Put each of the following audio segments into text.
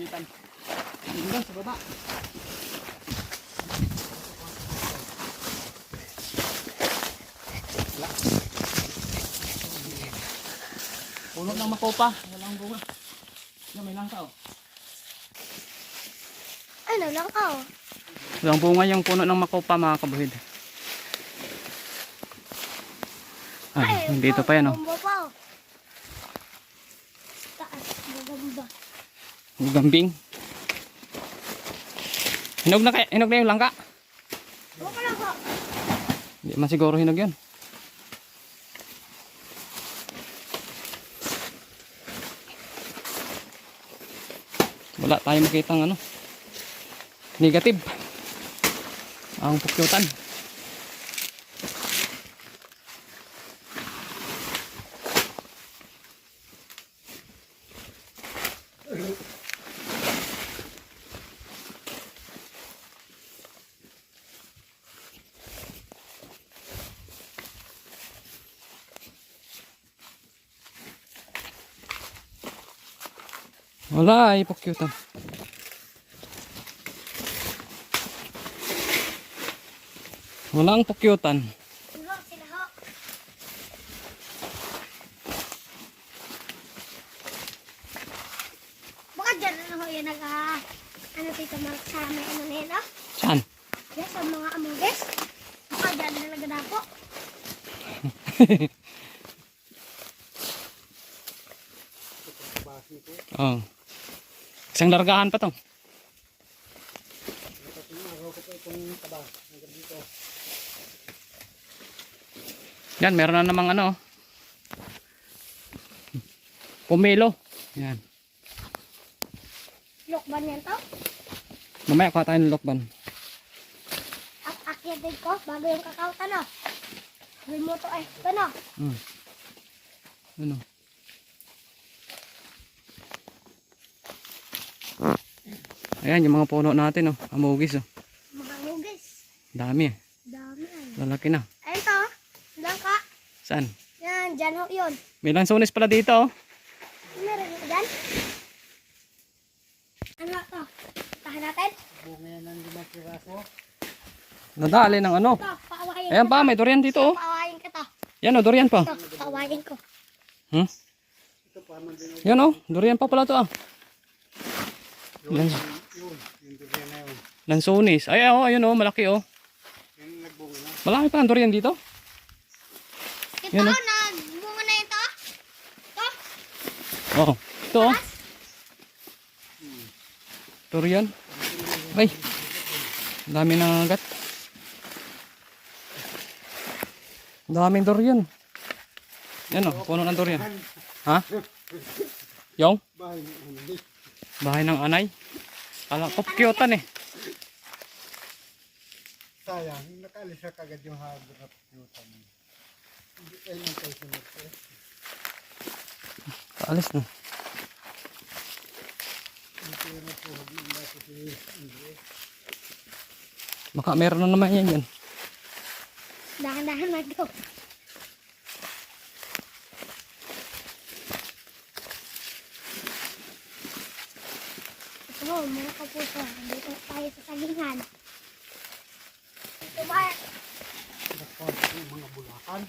pagitan. Hanggang sa baba. Wala. Puno ng makopa. Walang bunga. Yan, may langka oh. Ano lang ka oh. Walang bunga yung puno ng makopa mga kabuhid. Ay, dito pa yan oh. Bumbo pa oh. Taas, maganda. Gambing. Hinog na kaya, hinog na yung langka. Hindi man siguro hinog yun. Wala tayong makitang ano. Negative. Ang pukyutan. Wala ay pukyutan. Wala ang ho. Baka dyan ano ho yan nag ah, ano tito Mark sa may ano na yun oh. Saan? Yes, sa mga amuges. Baka dyan na nagadapo. Oh. Isang largahan pa to. Yan, meron na namang ano. Pumelo. Yan. Lokban yan to. Mamaya kuha tayo ng lokban. At akyatin ko bago yung kakao tano. Gawin mo to ay, tano. Hmm. Ano? Ayan, yung mga puno natin, oh. Amugis, oh. Mga amuges. Dami, eh. Dami ay. Lalaki na. Ayun to. Langka. Saan? Yan, dyan ho yun. May lansones pala dito, oh. Meron dyan. Ano to? Tahan natin. Nadali ng ano. Ito, paawayin Ayan pa, may durian dito, oh. Paawayin ka to. Yan, oh, durian pa. Ito, paawayin ko. Hmm? Yan, oh. Durian pa pala to, ah. Lans Lansones. Ay, oh, ayun, oh. Malaki, oh. Malaki pa ang durian dito. Ito, Yan, oh. nagbunga na ito. Ito, Oh, ito, oh. Durian. Ay. Ang dami ng agat. Ang daming durian. Yan, oh. Puno ng durian. Ha? Yung? Bahay ng anay. Kala ko kyutan eh. Sayang, nakaalis na kagad yung hagod na punyutan. Hindi kayo nang kayo sunod ko. Kaalis na. Baka meron na naman yan yan. dahan-dahan na Ito, mga kapuso. Dito tayo sa salingan. Ito ba? Napos yung mga bulakan.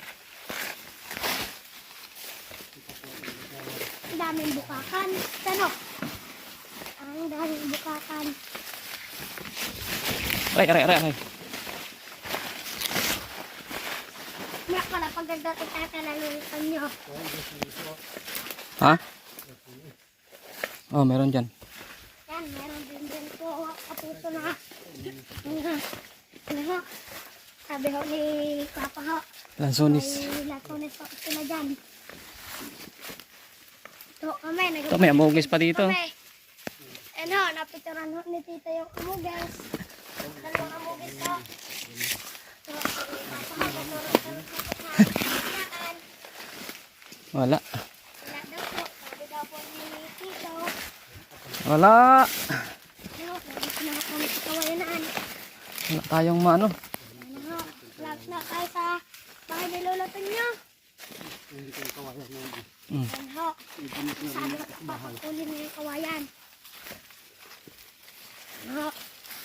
Ang daming bukakan. Ano? Ang daming bukakan. Aray, aray, aray, aray. Mira pala pagdating tayo na lulutan nyo. Ha? Oh, meron dyan. Yan, meron din din po kapuso na. Ano, ano ho? Sabi ho ni Papa ho, Lansonis. may latones pa sila dyan. Ito kami, Ito, may amugis pa dito. Kami. Ano, napituran ho ni Tita yung amugas. Dalawang amugas ho. Papa ho, naturo sa Yan. Wala. Wala daw po. Sabi daw po ni Tito. Wala. Ano, sabi na kami sa kawayanaan. Wala tayong maano. Ano lahat na tayo sa bahay ni Lola Tanyo. Hindi ko kawayan na yun. Mm. Yan ho. Sabi ko papakuli mo yung kawayan. Yan ho.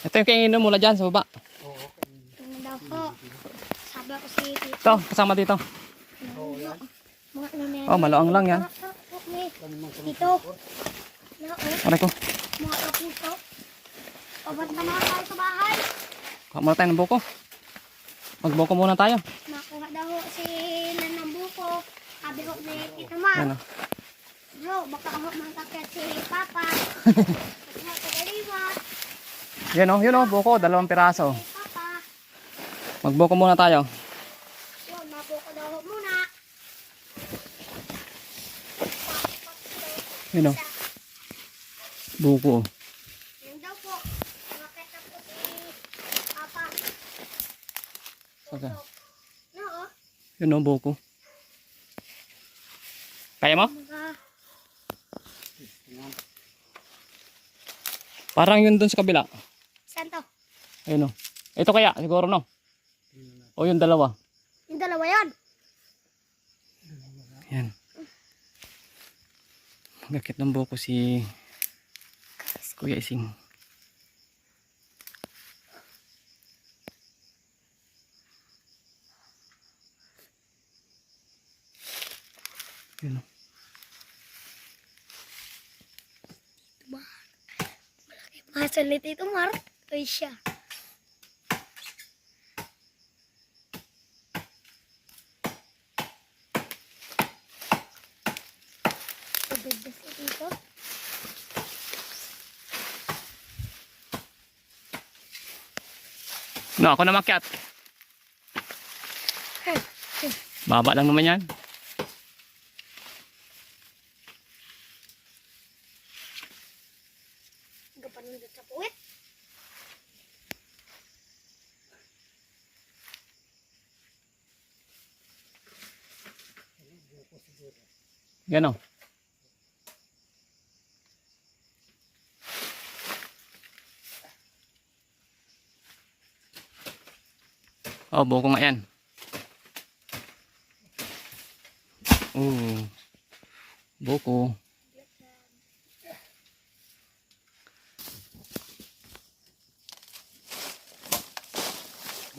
Ito yung kainom mula dyan sa baba. Yan daw ho. Sabi ko si Tito. Ito, kasama dito. Ano na. Oh, maluang lang yan. Na, oh. Aray ko. Mga kapuso. Pabanta na tayo sa bahay. Kuha muna tayo ng buko. Magbuko muna tayo. Nakuha daw ho si Nanambuko. Sabi ko ni Tito Mar. Yan o. Bro, baka ako mangkakit si Papa. Yan o, yun o, buko. Dalawang piraso. Papa. Magbuko muna tayo. Yun, nabuko daw muna. Yun o. Buko. Yan daw po. Nakita po si Papa. Oh. Yun o, buko. Kaya mo? Parang yun dun sa kabila. saan to? Ayun o. Ito kaya, siguro no? O yung dalawa. Yung dalawa yun. Yan. Gakit ng buko si Kuya Ising. Masalit ito, Mar. Ay siya. Tubig na siya dito. No, ako na makyat. Baba lang naman yan. Yan o. Oh, buko nga yan. Oh. Buko.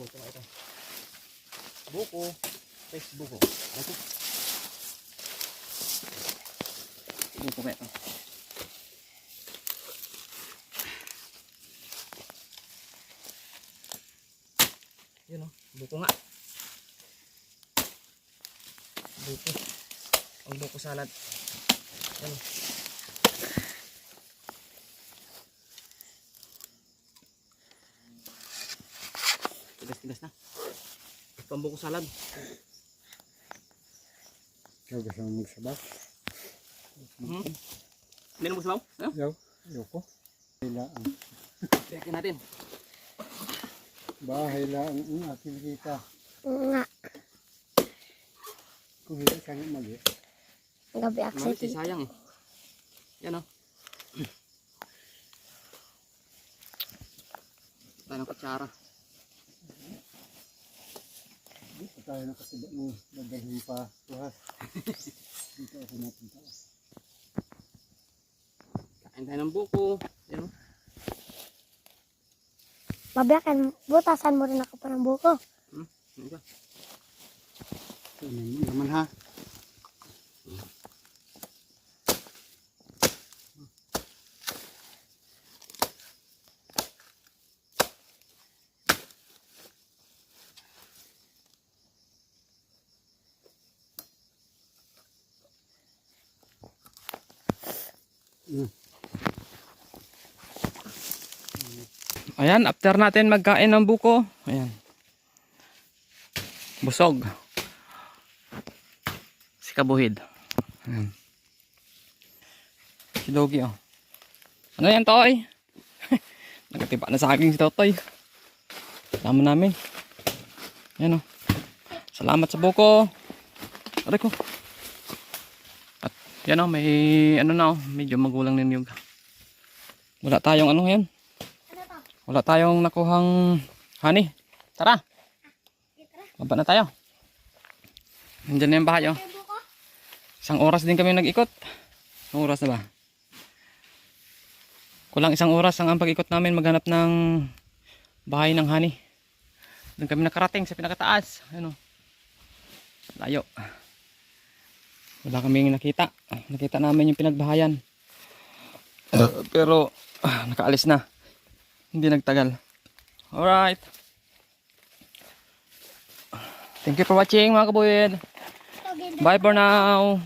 Buko nga ito. Buko. Face buko. Ano ito? Buko nga ito. Yun o, buko nga. Buko. Ang buko salad. Yan o. Tigas-tigas na. Pambuko salad. Ikaw gusto mo magsabaw? Hmm? Hindi mo sabaw? Ano? Yaw, ayoko. Hilaan. Tiyakin natin. Bahay lang ang aking kita. Nga. Kung hindi kami mali. Gabi aksit. eh, sayang eh. Yan o. Tayo ng kutsara. Hindi pa tayo nakasiba mo. Dadalhin pa. Tuhas. Dito ako napunta. Kain tayo ng buko. Yan o. Mabiyakan, butasan mo rin ako pa ng buko. Hmm? Ano ba? Ito naman naman ha. Ayan, after natin magkain ng buko. Ayan. Busog. Si Kabuhid. Ayan. Si Dogi oh. Ano yan, Toy? Nagatiba na sa akin si Totoy. Tama namin. Ayan oh. Salamat sa buko. Aray ko. At yan oh, may ano na oh, medyo magulang na niyog. Wala tayong ano yan. Ano? Wala tayong nakuhang honey. Tara, baba na tayo. Nandiyan na yung bahay oh. Isang oras din kami nag-ikot. Isang oras na ba? Kulang isang oras ang ang pag-ikot namin maghanap ng bahay ng honey. Doon kami nakarating sa pinakataas. Ano? Layo. Wala kaming nakita. Nakita namin yung pinagbahayan. pero ah, nakaalis na. Hindi nagtagal. Alright. Thank you for watching mga kabuyid. Bye for now.